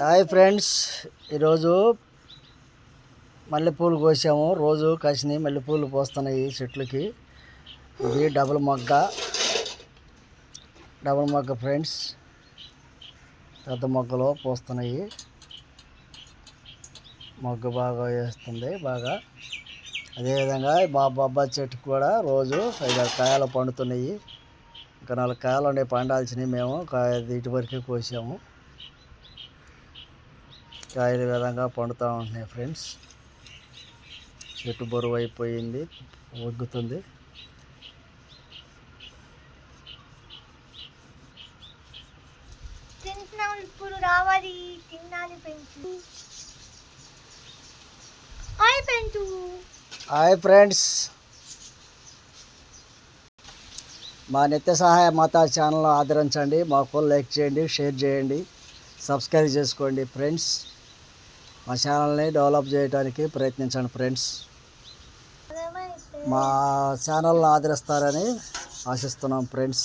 Hi friends ఈరోజు మల్లెపూలు కోసాము. రోజు కాసినాయి మల్లెపూలు పోస్తున్నాయి చెట్లకి. ఇది డబుల్ మొగ్గ. డబుల్ మొగ్గ ఫ్రెండ్స్. పెద్ద మొగ్గలు పోస్తున్నాయి. మొగ్గ బాగా వేస్తుంది బాగా. అదేవిధంగా మా బాబా చెట్టు కూడా రోజు ఐదారు కాయలు పండుతున్నాయి. ఇంకా నాలుగు కాయలు ఉన్నాయి పండాల్సినవి మేము ఇటువరకే ఇటు వరకే కోసాము. కాయలు విధంగా పండుతూ ఉంటున్నాయి ఫ్రెండ్స్ చెట్టు బరువు అయిపోయింది ఒగ్గుతుంది ఇప్పుడు రావాలి. తినాలి పెంచు. హాయ్ పెంచు. హాయ్ ఫ్రెండ్స్ మా నిత్య సహాయ మాతా ఛానల్ ఆదరించండి. మాకు లైక్ చేయండి షేర్ చేయండి. సబ్స్క్రైబ్ చేసుకోండి ఫ్రెండ్స్ మా ఛానల్ని డెవలప్ చేయడానికి ప్రయత్నించండి ఫ్రెండ్స్. మా ఛానల్ని ఆదరిస్తారని ఆశిస్తున్నాం ఫ్రెండ్స్.